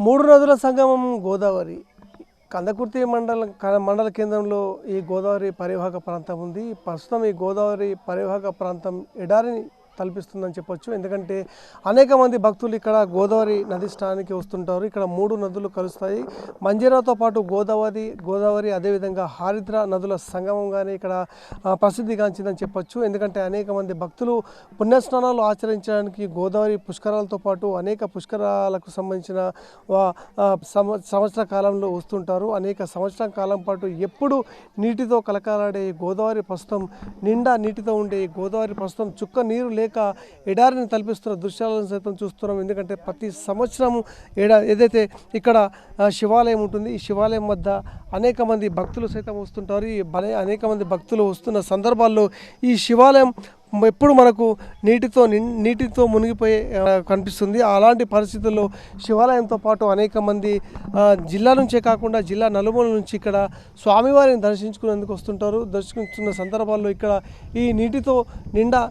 మూడు నదుల సంగమం గోదావరి. కందకుర్తి మండల క- మండల కేంద్రంలో ఈ గోదావరి పరివాహక ప్రాంతం ఉంది. ప్రస్తుతం ఈ గోదావరి పరివాహక ప్రాంతం ఎడారిని తలపిస్తుందని చెప్పొచ్చు. ఎందుకంటే అనేక మంది భక్తులు ఇక్కడ గోదావరి నది స్నానానికి వస్తుంటారు. ఇక్కడ మూడు నదులు కలుస్తాయి. మంజీరాతో పాటు గోదావరి గోదావరి అదేవిధంగా హారిద్ర నదుల సంగమంగానే ఇక్కడ ప్రసిద్ధిగాంచిందని చెప్పొచ్చు. ఎందుకంటే అనేక మంది భక్తులు పుణ్యస్నానాలు ఆచరించడానికి గోదావరి పుష్కరాలతో పాటు అనేక పుష్కరాలకు సంబంధించిన సంవత్సర కాలంలో వస్తుంటారు. అనేక సంవత్సరం కాలం పాటు ఎప్పుడు నీటితో కలకాలాడే గోదావరి ప్రస్తుతం నిండా నీటితో ఉండే గోదావరి ప్రస్తుతం చుక్క నీరు లేక ఎడారిని తలపిస్తున్న దృశ్యాలను సైతం చూస్తున్నాం. ఎందుకంటే ప్రతి సంవత్సరం ఎడా ఏదైతే ఇక్కడ శివాలయం ఉంటుంది ఈ శివాలయం వద్ద అనేక మంది భక్తులు సైతం వస్తుంటారు. ఈ అనేక మంది భక్తులు వస్తున్న సందర్భాల్లో ఈ శివాలయం ఎప్పుడు మనకు నీటితో నీటితో మునిగిపోయే కనిపిస్తుంది. అలాంటి పరిస్థితుల్లో శివాలయంతో పాటు అనేక మంది జిల్లా నుంచే కాకుండా జిల్లా నలుమూల నుంచి ఇక్కడ స్వామివారిని దర్శించుకునేందుకు వస్తుంటారు. దర్శించుకున్న సందర్భాల్లో ఇక్కడ ఈ నీటితో నిండా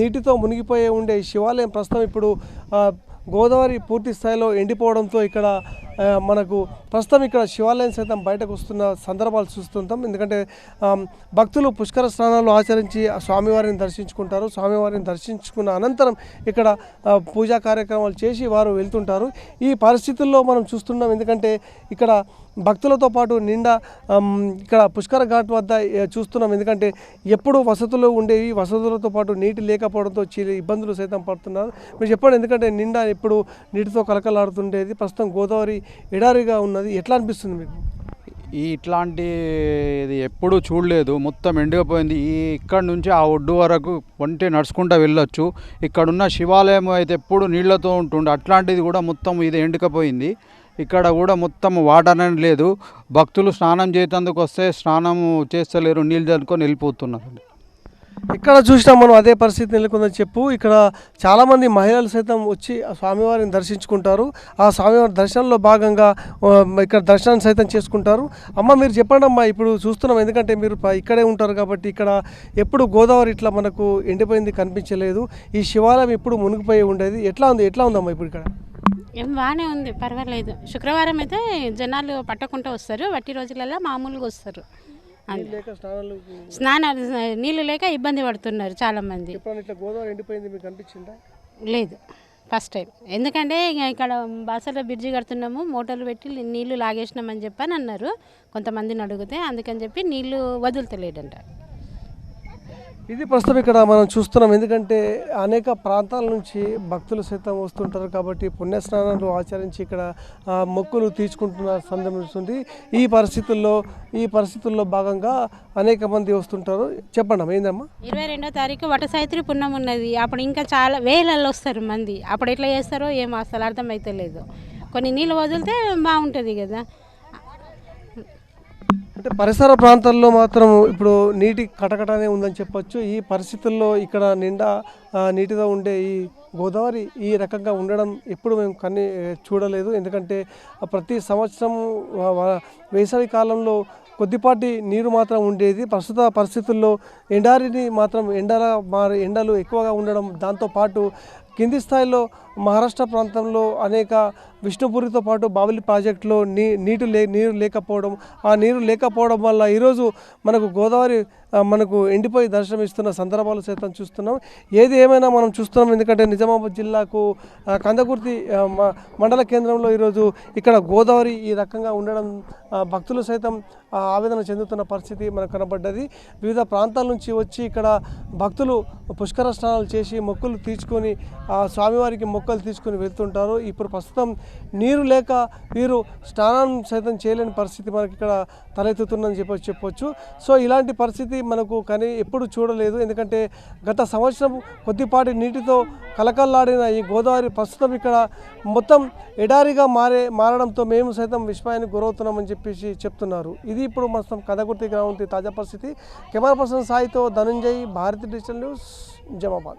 నీటితో మునిగిపోయే ఉండే శివాలయం ప్రస్తుతం ఇప్పుడు గోదావరి పూర్తి స్థాయిలో ఎండిపోవడంతో ఇక్కడ మనకు ప్రస్తుతం ఇక్కడ శివాలయం సైతం బయటకు వస్తున్న సందర్భాలు చూస్తుంటాం. ఎందుకంటే భక్తులు పుష్కర స్నానాలు ఆచరించి ఆ స్వామివారిని దర్శించుకుంటారు. స్వామివారిని దర్శించుకున్న అనంతరం ఇక్కడ పూజా కార్యక్రమాలు చేసి వారు వెళ్తుంటారు. ఈ పరిస్థితుల్లో మనం చూస్తున్నాం. ఎందుకంటే ఇక్కడ భక్తులతో పాటు నిండా ఇక్కడ పుష్కర ఘాట్ వద్ద చూస్తున్నాం. ఎందుకంటే ఎప్పుడు వసతులు ఉండేవి. వసతులతో పాటు నీటి లేకపోవడంతో చీలి ఇబ్బందులు సైతం పడుతున్నారు. మీరు చెప్పండి. ఎందుకంటే నిండా ఎప్పుడు నీటితో కలకలాడుతుండేది. ప్రస్తుతం గోదావరి ఎడారిగా ఉన్నది. ఎట్లా అనిపిస్తుంది మీకు? ఈ ఇట్లాంటి ఇది ఎప్పుడూ చూడలేదు. మొత్తం ఎండిపోయింది. ఈ ఇక్కడ నుంచి ఆ ఒడ్డు వరకు వంటి నడుచుకుంటూ వెళ్ళొచ్చు. ఇక్కడున్న శివాలయం అయితే ఎప్పుడు నీళ్ళతో ఉంటుండే. అట్లాంటిది కూడా మొత్తం ఇది ఎండుకపోయింది. ఇక్కడ కూడా మొత్తం వాటర్ అనేది లేదు. భక్తులు స్నానం చేసేందుకు వస్తే స్నానం చేస్తలేరు. నీళ్ళు చల్లుకొని వెళ్ళిపోతున్నారు. ఇక్కడ చూసినా మనం అదే పరిస్థితి నెలకొందని చెప్పు. ఇక్కడ చాలామంది మహిళలు సైతం వచ్చి ఆ స్వామివారిని దర్శించుకుంటారు. ఆ స్వామివారి దర్శనంలో భాగంగా ఇక్కడ దర్శనం సైతం చేసుకుంటారు. అమ్మ మీరు చెప్పండి అమ్మా ఇప్పుడు చూస్తున్నాం. ఎందుకంటే మీరు ఇక్కడే ఉంటారు కాబట్టి ఇక్కడ ఎప్పుడు గోదావరి ఇట్లా మనకు ఎండిపోయింది కనిపించలేదు. ఈ శివాలయం ఇప్పుడు మునిగిపోయి ఉండేది. ఎట్లా ఉంది? ఎట్లా ఉందమ్మా ఇప్పుడు ఇక్కడ? ఏం బాగానే ఉంది. పర్వాలేదు. శుక్రవారం అయితే జనాలు పట్టకుండా వస్తారు. వట్టి రోజులలో మామూలుగా వస్తారు. స్నానాలు నీళ్ళు లేక ఇబ్బంది పడుతున్నారు చాలామంది. లేదు ఫస్ట్ టైం. ఎందుకంటే ఇక ఇక్కడ బాసలో బ్రిడ్జి కడుతున్నాము మోటార్లు పెట్టి నీళ్ళు లాగేసినామని చెప్పని అన్నారు. కొంతమందిని అడిగితే అందుకని చెప్పి నీళ్ళు వదులుతలేడంట ఇది ప్రస్తుతం ఇక్కడ మనం చూస్తున్నాం. ఎందుకంటే అనేక ప్రాంతాల నుంచి భక్తులు సైతం వస్తుంటారు కాబట్టి పుణ్యస్నానాలు ఆచరించి ఇక్కడ మొక్కులు తీర్చుకుంటున్న సందర్భిస్తుంది ఈ పరిస్థితుల్లో ఈ పరిస్థితుల్లో భాగంగా అనేక మంది వస్తుంటారు. చెప్పండి అమ్మా ఏందమ్మా? ఇరవై రెండో తారీఖు వటసాయిత్రి పుణ్యం ఉన్నది. అప్పుడు ఇంకా చాలా వేలల్లో వస్తారు మంది. అప్పుడు ఎట్లా చేస్తారో ఏమో అసలు అర్థమైతే లేదు కొన్ని నీళ్ళు వదిలితే బాగుంటుంది కదా. అంటే పరిసర ప్రాంతాల్లో మాత్రం ఇప్పుడు నీటి కటకటనే ఉందని చెప్పొచ్చు. ఈ పరిస్థితుల్లో ఇక్కడ నిండా నీటితో ఉండే ఈ గోదావరి ఈ రకంగా ఉండడం ఎప్పుడు మేము కన్ని చూడలేదు. ఎందుకంటే ప్రతి సంవత్సరం వేసవి కాలంలో కొద్దిపాటి నీరు మాత్రం ఉండేది. ప్రస్తుత పరిస్థితుల్లో ఎండారిని మాత్రం ఎండల మారి ఎండలు ఎక్కువగా ఉండడం దాంతోపాటు కింది స్థాయిలో మహారాష్ట్ర ప్రాంతంలో అనేక విష్ణుపూరితో పాటు బావలి ప్రాజెక్టులో నీ నీటి లే నీరు లేకపోవడం ఆ నీరు లేకపోవడం వల్ల ఈరోజు మనకు గోదావరి మనకు ఎండిపోయి దర్శనమిస్తున్న సందర్భాలు సైతం చూస్తున్నాం. ఏది ఏమైనా మనం చూస్తున్నాం ఎందుకంటే నిజామాబాద్ జిల్లాకు కందకుర్తి మండల కేంద్రంలో ఈరోజు ఇక్కడ గోదావరి ఈ రకంగా ఉండడం భక్తులు సైతం ఆవేదన చెందుతున్న పరిస్థితి మనకు కనబడ్డది. వివిధ ప్రాంతాల నుంచి వచ్చి ఇక్కడ భక్తులు పుష్కర స్నానాలు చేసి మొక్కులు తీర్చుకొని ఆ స్వామివారికి మొక్కలు తీసుకొని వెళ్తుంటారు. ఇప్పుడు ప్రస్తుతం నీరు లేక వీరు స్నానం సైతం చేయలేని పరిస్థితి మనకి ఇక్కడ తలెత్తుతుందని చెప్పి చెప్పొచ్చు. సో ఇలాంటి పరిస్థితి మనకు కానీ ఎప్పుడు చూడలేదు. ఎందుకంటే గత సంవత్సరం కొద్దిపాటి నీటితో కలకల్లాడిన ఈ గోదావరి ప్రస్తుతం ఇక్కడ మొత్తం ఎడారిగా మారే మారడంతో మేము సైతం విస్మయానికి గురవుతున్నామని చెప్పేసి చెప్తున్నారు. ఇది ఇప్పుడు మొత్తం కథగుర్తి గ్రామం తాజా పరిస్థితి. కెమెరా పర్సన్ సాయితో ధనంజయ్ భారతి డిజిటల్ న్యూస్ జమాబాద్.